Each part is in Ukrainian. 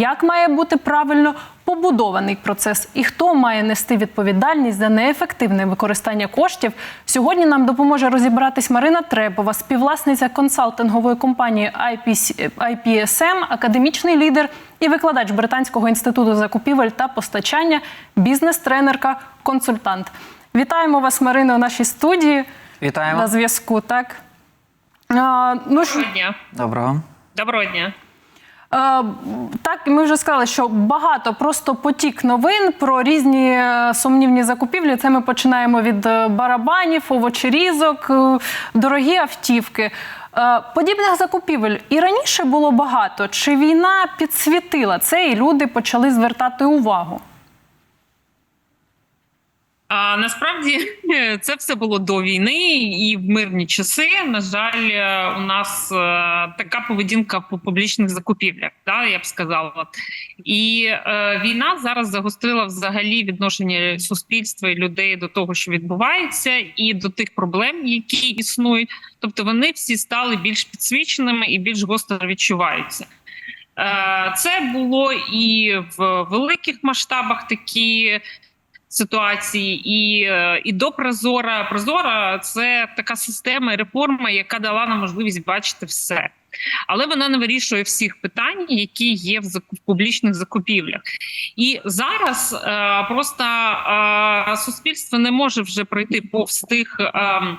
як має бути правильно побудований процес і хто має нести відповідальність за неефективне використання коштів. Сьогодні нам допоможе розібратись Марина Трепова, співвласниця консалтингової компанії IPSM, академічний лідер і викладач Британського інституту закупівель та постачання, бізнес-тренерка, консультант. Вітаємо вас, Марино, у нашій студії Вітаємо. на зв'язку. Так а, ну Доброго дня. Доброго. Доброго дня. Е, Так, ми вже сказали, що багато просто потік новин про різні е, сумнівні закупівлі. Це ми починаємо від е, барабанів, овочерізок, дорогі автівки. Подібних закупівель і раніше було багато. Чи війна підсвітила це, і люди почали звертати увагу? А насправді це все було до війни і в мирні часи. На жаль, е, у нас е, така поведінка по публічних закупівлях, да, я б сказала. І е, війна зараз загострила взагалі відношення суспільства і людей до того, що відбувається, і до тих проблем, які існують. Тобто вони всі стали більш підсвіченими і більш гостро відчуваються. Е, Це було і в великих масштабах такі ситуації, і, е, і до Прозора. Прозора це така система і реформа, яка дала нам можливість бачити все. Але вона не вирішує всіх питань, які є в публічних закупівлях. І зараз е, просто е, суспільство не може вже пройти повз тих. Е,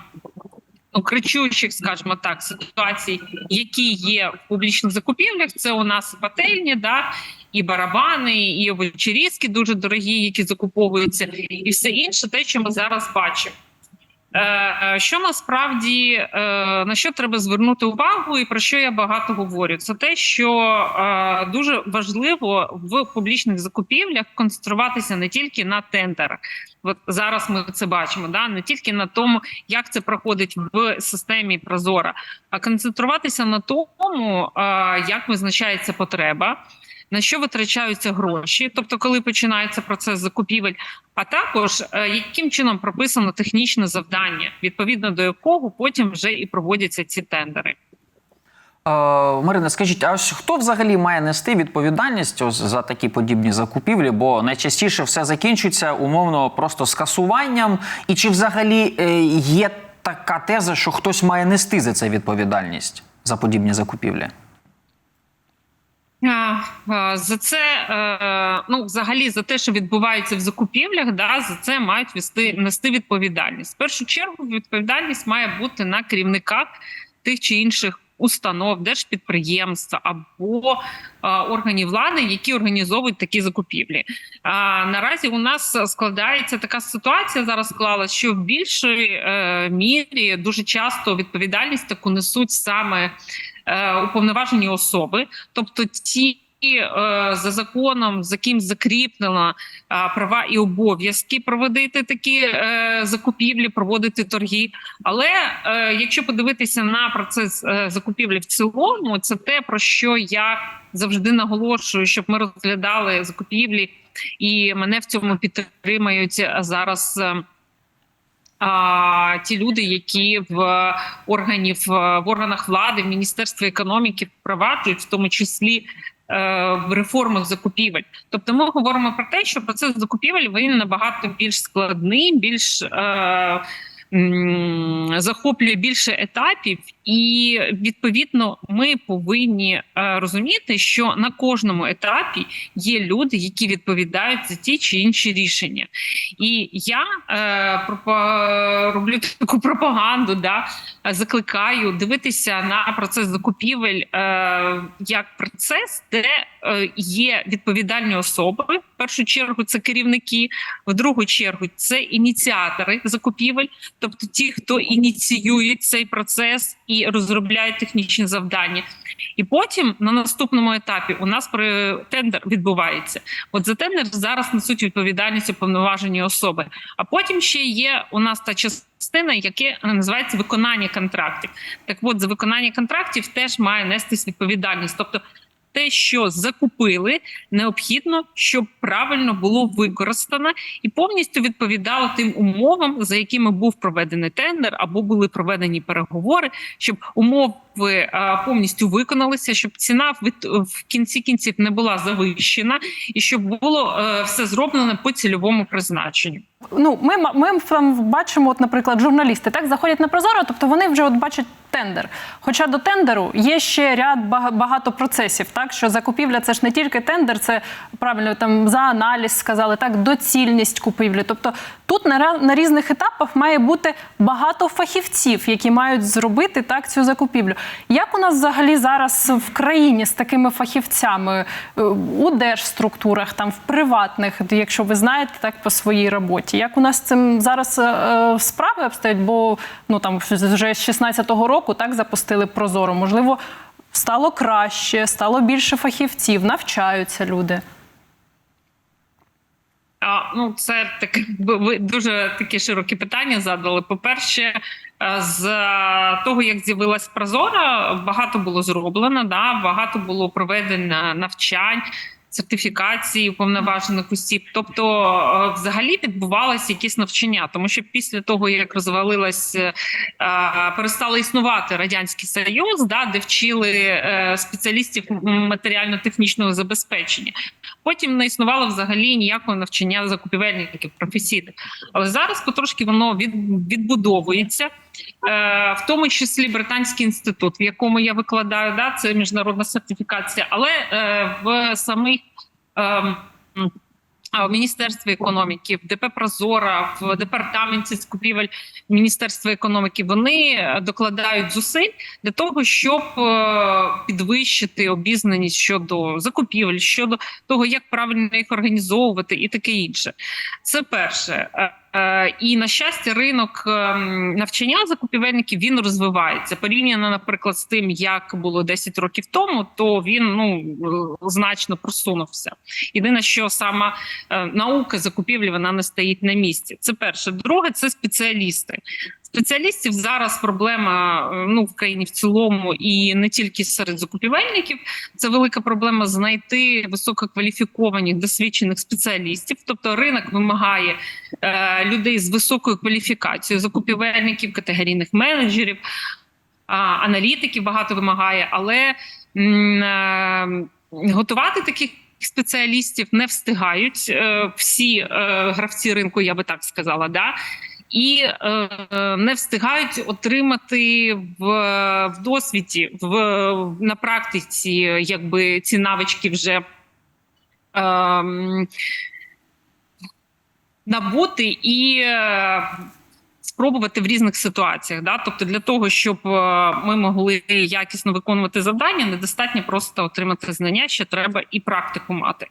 Ну, кричучих, скажімо так, ситуацій, які є в публічних закупівлях. Це у нас пательні, да, і барабани, і овочерізки дуже дорогі, які закуповуються, і все інше, те, що ми зараз бачимо. Е, е, Що насправді е, на що треба звернути увагу, і про що я багато говорю, це те, що дуже важливо в публічних закупівлях концентруватися не тільки на тендерах. От зараз ми це бачимо, да не тільки на тому, як це проходить в системі Прозора, а концентруватися на тому, як визначається потреба. На що витрачаються гроші, тобто коли починається процес закупівель, а також е, яким чином прописано технічне завдання, відповідно до якого потім вже і проводяться ці тендери. Е, Марина, скажіть, а ось хто взагалі має нести відповідальність за такі подібні закупівлі? Бо найчастіше все закінчується умовно просто скасуванням. І чи взагалі е, є така теза, що хтось має нести за це відповідальність за подібні закупівлі? За це е, ну взагалі за те, що відбувається в закупівлях, да за це мають вести нести відповідальність. В першу чергу відповідальність має бути на керівниках тих чи інших установ, держпідприємств або органів влади, які організовують такі закупівлі. А наразі у нас складається така ситуація. Зараз склалась, що в більшій е, мірі дуже часто відповідальність таку несуть саме уповноважені особи, тобто ті. е, За законом, за ким закріплено е, права і обов'язки проводити такі е, закупівлі, проводити торги. Але е, якщо подивитися на процес е, закупівлі в цілому, це те про що я завжди наголошую, щоб ми розглядали закупівлі, і мене в цьому підтримають зараз. А, ті люди, які в органів в органах влади, в міністерстві економіки впроваджують, в тому числі е, в реформах закупівель. Тобто, ми говоримо про те, що процес закупівель він набагато більш складний, більш е, захоплює більше етапів, і відповідно ми повинні е, розуміти, що на кожному етапі є люди, які відповідають за ті чи інші рішення. І я е, роблю таку пропаганду, да, закликаю дивитися на процес закупівель е, як процес, де е, є відповідальні особи. В першу чергу це керівники, в другу чергу це ініціатори закупівель, тобто ті, хто ініціюють цей процес і розробляють технічні завдання. І потім на наступному етапі у нас при тендер відбувається. От за тендер зараз несуть відповідальність уповноважені особи. А потім ще є у нас та частина, яке називається виконання контрактів. Так от за виконання контрактів теж має нестись відповідальність. Тобто те, що закупили, необхідно, щоб правильно було використано і повністю відповідало тим умовам, за якими був проведений тендер або були проведені переговори, щоб умови повністю виконалися, щоб ціна в, в кінці кінців не була завищена, і щоб було е, все зроблено по цільовому призначенню. Ну, ми, ми там бачимо, от, наприклад, журналісти так заходять на прозоро, тобто вони вже от бачать тендер. Хоча до тендеру є ще ряд бага- багато процесів, так що закупівля це ж не тільки тендер, це правильно там за аналіз сказали, так доцільність купівлі. Тобто тут на, на різних етапах має бути багато фахівців, які мають зробити так цю закупівлю. Як у нас взагалі зараз в країні з такими фахівцями е, у держструктурах, там в приватних, якщо ви знаєте, так по своїй роботі? Як у нас цим зараз е, е, справи обстоять? Бо ну там вже з 16-го року так запустили прозоро. Можливо, стало краще, стало більше фахівців, навчаються люди. Ну, це таке ви дуже такі широкі питання задали. По-перше, е, з того, як з'явилась Прозора, багато було зроблено, да, багато було проведено навчань. Сертифікації уповноважених осіб, тобто е, взагалі відбувалися якісь навчання, тому що після того як розвалилась, е, е, перестали існувати радянський союз, да, де вчили спеціалістів матеріально-технічного забезпечення. Потім не існувало взагалі ніякого навчання закупівельників професійних. Але зараз потрошки воно від, відбудовується, в тому числі британський інститут, в якому я викладаю, да, це міжнародна сертифікація, але е, в самих. Е, в Міністерстві економіки, в ДП Прозора, в департаменті закупівель Міністерства економіки вони е, докладають зусиль для того, щоб е, підвищити обізнаність щодо закупівель, щодо того, як правильно їх організовувати, і таке інше. Це перше. Е, І на щастя, ринок ем, навчання закупівельників він розвивається. Порівняно, наприклад, з тим, як було 10 років тому, то він ну е, значно просунувся. Єдине, що сама е, наука закупівлі вона не стоїть на місці. Це перше. Друге, це спеціалісти. Спеціалістів зараз проблема е, ну в країні в цілому, і не тільки серед закупівельників. Це велика проблема знайти висококваліфікованих досвідчених спеціалістів. Тобто ринок вимагає е, людей з високою кваліфікацією, закупівельників, категорійних менеджерів, а, аналітиків багато вимагає, але е, готувати таких. Спеціалістів не встигають е, всі е, гравці ринку, я би так сказала, да і е, не встигають отримати в, в досвіді, в на практиці, якби ці навички вже. Е, набути і е, спробувати в різних ситуаціях. Да? Тобто, для того, щоб е, ми могли якісно виконувати завдання, недостатньо просто отримати знання, ще треба і практику мати.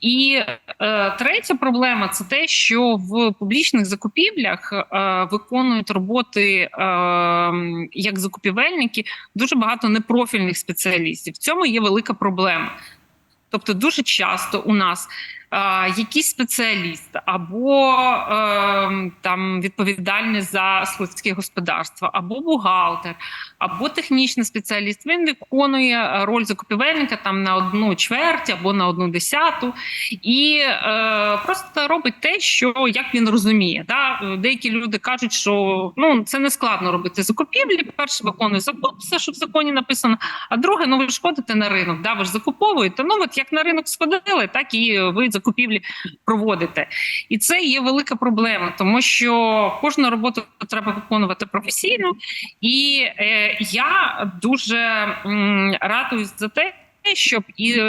І е, третя проблема це те, що в публічних закупівлях е, виконують роботи е, як закупівельники дуже багато непрофільних спеціалістів. В цьому є велика проблема. Тобто, дуже часто у нас якийсь спеціаліст або е, там відповідальний за складське господарство, або бухгалтер, або технічний спеціаліст. Він виконує роль закупівельника там на одну чверть або на одну десяту, і е, просто робить те, що як він розуміє. Да? Деякі люди кажуть, що ну це не складно робити закупівлі. Перше виконує закон, все, що в законі написано. А друге, ну ви ж на ринок, да, ви ж закуповуєте. Ну от як на ринок сходили, так і ви закупівлі проводите. І це є велика проблема, тому що кожну роботу треба виконувати професійно, і е, я дуже радуюсь за те. Щоб і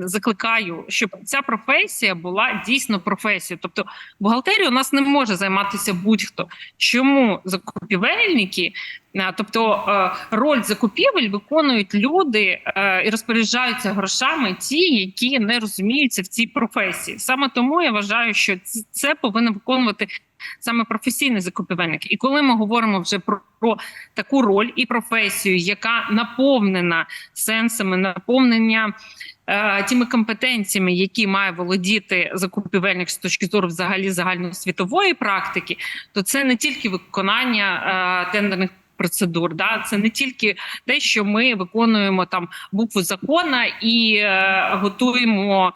закликаю, щоб ця професія була дійсно професією. Тобто бухгалтерію у нас не може займатися будь-хто. Чому закупівельники, е, тобто е, роль закупівель виконують люди е, і розпоряджаються грошами, ті, які не розуміються в цій професії. Саме тому я вважаю, що це повинен виконувати саме професійний закупівельник. І коли ми говоримо вже про, про таку роль і професію, яка наповнена сенсами, наповнення. е, Тими компетенціями, які має володіти закупівельник з точки зору взагалі загальносвітової практики, то це не тільки виконання е, тендерних процедур. Да? Це не тільки те, що ми виконуємо там букву закона і е, готуємо.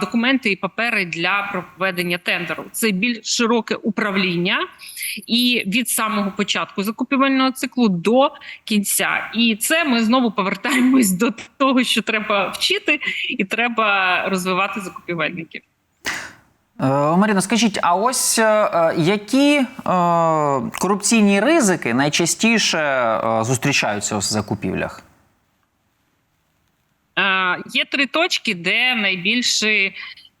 Документи і папери для проведення тендеру це більш широке управління, і від самого початку закупівельного циклу до кінця. І це ми знову повертаємось до того, що треба вчити, і треба розвивати закупівельників. Е, Маріна, скажіть, а ось е, е, які корупційні ризики найчастіше зустрічаються у закупівлях? Е, Є три точки, де найбільше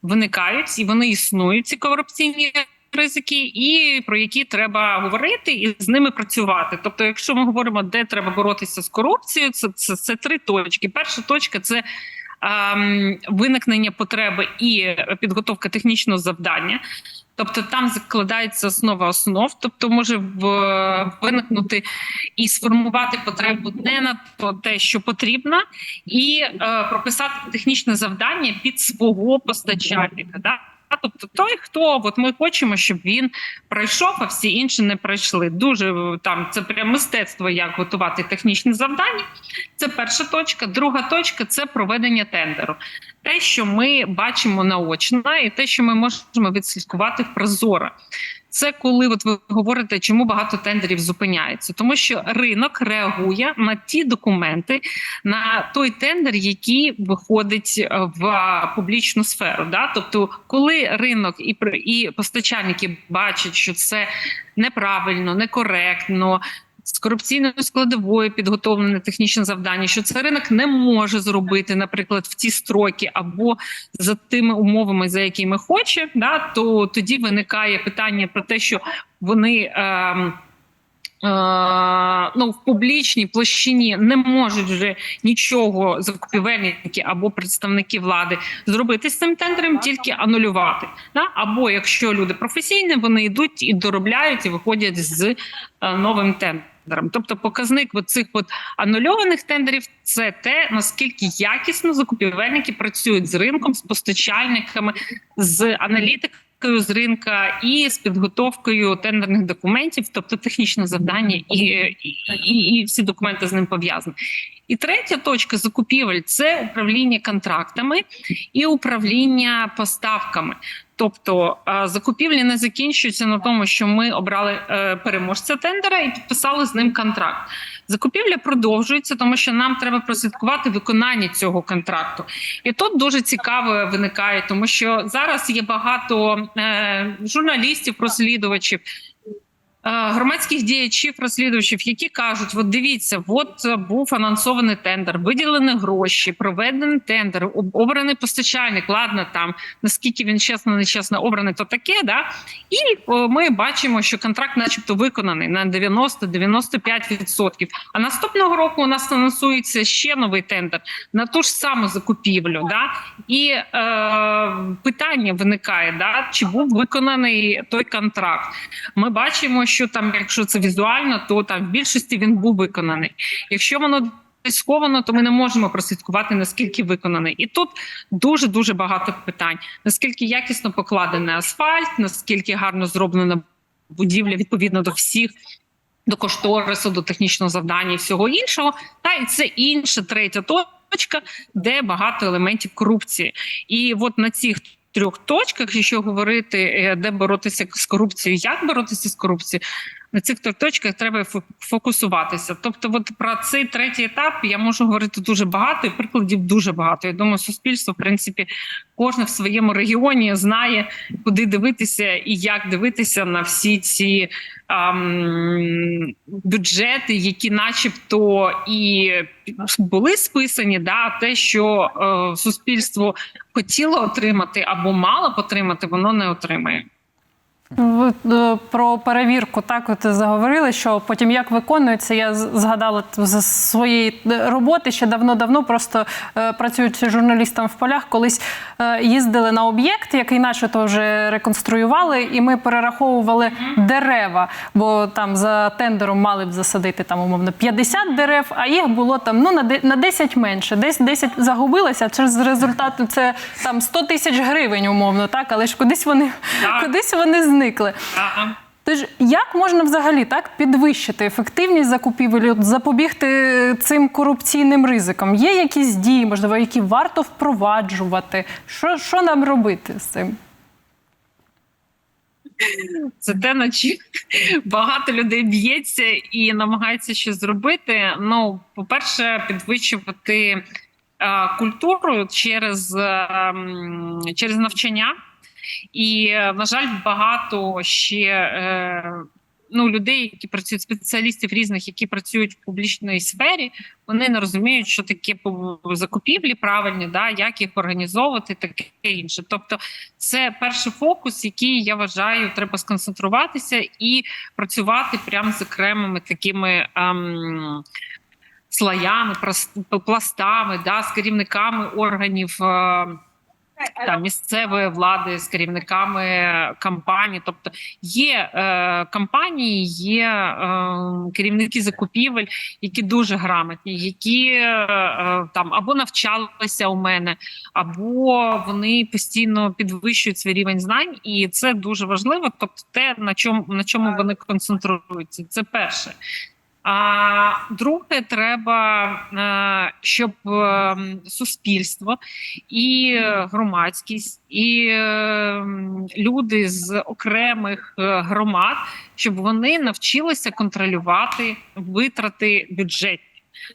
виникають, і вони існують, ці корупційні ризики, і про які треба говорити і з ними працювати. Тобто, якщо ми говоримо, де треба боротися з корупцією, це, це, це три точки. Перша точка це. Виникнення потреби і підготовка технічного завдання, тобто там закладається основа основ, тобто може виникнути і сформувати потребу не на те, що потрібно, і е, прописати технічне завдання під свого постачальника. Да? Тобто той, хто от ми хочемо, щоб він пройшов, а всі інші не пройшли. Дуже е, там це прям мистецтво, як готувати технічне завдання. Це перша точка. Друга точка це проведення тендеру. Те, що ми бачимо наочно, і те, що ми можемо відслідкувати в прозоро. Це коли от ви говорите, чому багато тендерів зупиняється, тому що ринок реагує на ті документи, на той тендер, який виходить е, в публічну сферу. Да? Тобто, коли ринок і і постачальники бачать, що це неправильно, некоректно. З корупційною складовою підготовлене технічне завдання, що це ринок не може зробити, наприклад, в ті строки або за тими умовами, за якими хоче, да, то тоді виникає питання про те, що вони. ем, Е, ну, в публічній площині не можуть вже нічого закупівельники або представники влади зробити з цим тендером, тільки анулювати. Да? Або якщо люди професійні, вони йдуть і доробляють і виходять з е, новим тендером. Тобто, показник цих анульованих тендерів це те наскільки якісно закупівельники працюють з ринком, з постачальниками, з аналітиками з ринка і з підготовкою тендерних документів, тобто технічне завдання, і, і, і, і всі документи з ним пов'язані. І третя точка закупівель це управління контрактами і управління поставками. Тобто закупівлі не закінчуються на тому, що ми обрали е, переможця тендера і підписали з ним контракт. Закупівля продовжується, тому що нам треба прослідкувати виконання цього контракту. І тут дуже цікаво виникає, тому що зараз є багато е, журналістів, розслідувачів. Громадських діячів, розслідувачів, які кажуть: от дивіться, от е, був анонсований тендер, виділені гроші, проведений тендер, обраний постачальник. Ладно, там наскільки він чесно, нечесно обраний, то таке, да і ми бачимо, що контракт, начебто, виконаний на 90-95%. А наступного року у нас анонсується ще новий тендер на ту ж саму закупівлю. Да? І е, питання виникає: да, чи був виконаний той контракт? Ми бачимо, що там, якщо це візуально, то там в більшості він був виконаний. Якщо воно сховано, то ми не можемо прослідкувати наскільки виконаний. І тут дуже дуже багато питань: наскільки якісно покладений асфальт, наскільки гарно зроблена будівля відповідно до всіх. До кошторису, до технічного завдання і всього іншого, та і це інша третя точка, де багато елементів корупції. І от на цих трьох точках, якщо говорити, е, де боротися з корупцією, як боротися з корупцією, на цих точках треба фо- фокусуватися. Тобто, от про цей третій етап я можу говорити дуже багато, і прикладів дуже багато. Я думаю, суспільство, в принципі, кожне в своєму регіоні знає, куди дивитися і як дивитися на всі ці ам, бюджети, які, начебто, і були списані, да, те, що е, суспільство хотіло отримати або мало отримати, воно не отримає. Е, про перевірку так от заговорили, що потім як виконується, я згадала з своєї е, роботи ще давно-давно, просто е, працюючи журналістом в полях, колись їздили на об'єкт, який начебто вже реконструювали, і ми перераховували дерева, бо там за тендером мали б засадити там умовно 50 дерев, а їх було там ну на де- на 10 менше. Десь 10 загубилося. Через результат це там 100 тисяч гривень, умовно, так, але ж кудись вони кудись вони зникли. Ага. Тож як можна взагалі так підвищити ефективність закупівель, запобігти цим корупційним ризикам? Є якісь дії, можливо, які варто впроваджувати? Що, що нам робити з цим? Це те, на чим багато людей б'ється і намагається щось зробити. Ну, по-перше, підвищувати е, культуру через, е, через навчання. І, е, на жаль, багато ще е, ну, людей, які працюють, спеціалістів різних, які працюють в публічній сфері, вони не розуміють, що таке закупівлі правильні, да, як їх організовувати, таке інше. Тобто, це перший фокус, який я вважаю, треба сконцентруватися і працювати прямо з окремими такими. Ем, Слоями, пластами, да, з керівниками органів е, там місцевої влади, з керівниками кампаній. Тобто є е, компанії, є е, керівники закупівель, які дуже грамотні, які е, там або навчалися у мене, або вони постійно підвищують свій рівень знань, і це дуже важливо. Тобто, те на чому на чому вони концентруються, це перше. А друге, треба, е, щоб е, суспільство і громадськість, і е, люди з окремих громад, щоб вони навчилися контролювати витрати бюджетні.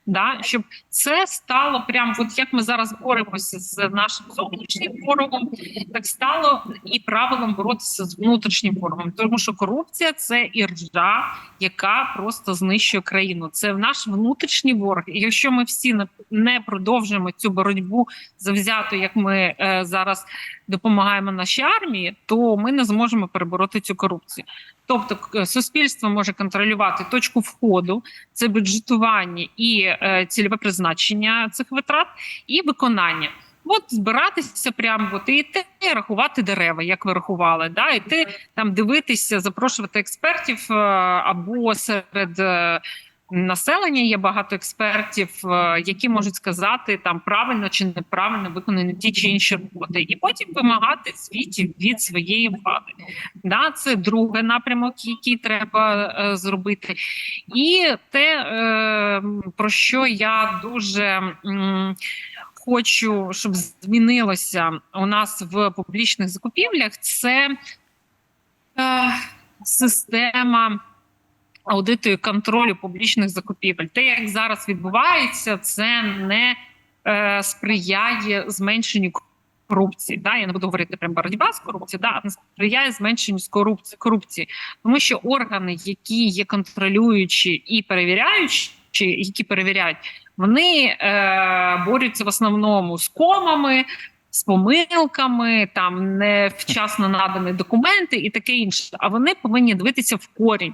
Да, щоб це стало прям, от як ми зараз боремося з нашим зовнішнім ворогом, так стало і правилом боротися з внутрішнім ворогом, тому що корупція це іржа, яка просто знищує країну. Це наш внутрішній ворог. І якщо ми всі не- продовжимо цю боротьбу завзято, як ми е, зараз допомагаємо нашій армії, то ми не зможемо перебороти цю корупцію. Тобто, суспільство може контролювати точку входу, це бюджетування і е, цільове призначення цих витрат, і виконання. От збиратися прямо от і йти рахувати дерева, як ви рахували, да, іти там дивитися, запрошувати експертів е, або серед. Е, Населення є багато експертів, е, які можуть сказати там правильно чи неправильно виконані ті чи інші роботи, і потім вимагати звітів від своєї влади. Да, це другий напрямок, який треба е, зробити. І те, е, про що я дуже м, хочу, щоб змінилося у нас в публічних закупівлях, це е, система аудиту і контролю публічних закупівель. Те, як зараз відбувається, це не е, сприяє зменшенню корупції. Да? Я не буду говорити прям боротьба з корупцією, да, а сприяє зменшенню з корупції, корупції. Тому що органи, які є контролюючі і перевіряючі, які перевіряють, вони е, борються в основному з комами. З помилками, там невчасно надані документи і таке інше. А вони повинні дивитися в корінь,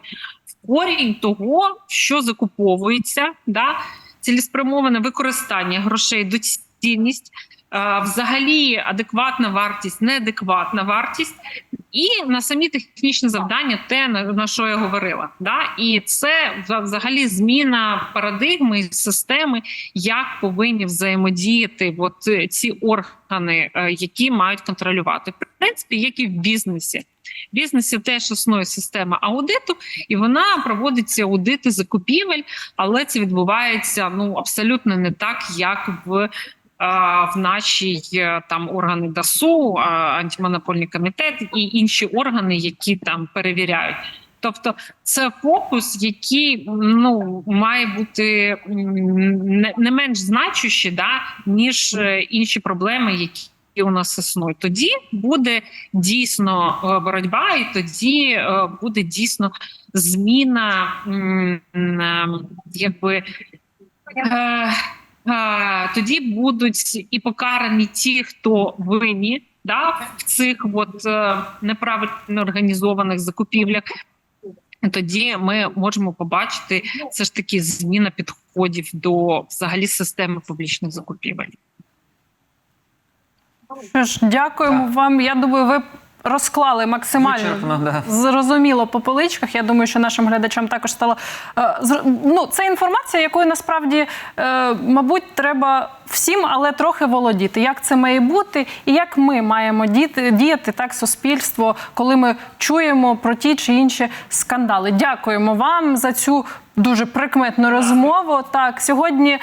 корінь того, що закуповується, да? цілеспрямоване використання грошей, доцільність, взагалі адекватна вартість, неадекватна вартість, і на самі технічні завдання, те на, що я говорила. Да? І це взагалі зміна парадигми системи, як повинні взаємодіяти от е, ці органи, е, які мають контролювати. В принципі, як і в бізнесі. В бізнесі теж існує система аудиту, і вона проводиться аудити закупівель, але це відбувається ну абсолютно не так, як в. В нашій е, там органи ДАСУ, антимонопольний комітет і інші органи, які там перевіряють. Тобто, це фокус, який ну має бути не, менш значущий, да ніж е, інші проблеми, які у нас існують. Тоді буде дійсно е, боротьба, і тоді буде дійсно зміна, м, м, якби. Тоді будуть і покарані ті, хто винні да, в цих от е, неправильно організованих закупівлях. Тоді ми можемо побачити все ж таки зміна підходів до взагалі системи публічних закупівель. Що ж, дякуємо вам. Я думаю, ви розклали максимально Вичерпно, да. зрозуміло по поличках. Я думаю, що нашим глядачам також стало е, ну, це інформація, якою насправді, е, мабуть, треба всім, але трохи володіти. Як це має бути, і як ми маємо діяти, діяти так суспільство, коли ми чуємо про ті чи інші скандали. Дякуємо вам за цю. Дуже прикметну розмову. Так, сьогодні е,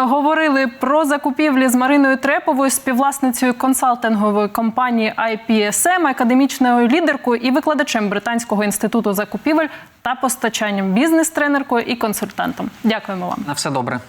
говорили про закупівлі з Мариною Треповою, співвласницею консалтингової компанії IPSM, академічною лідеркою і викладачем Британського інституту закупівель та постачанням, бізнес-тренеркою і консультантом. Дякуємо вам. На все добре.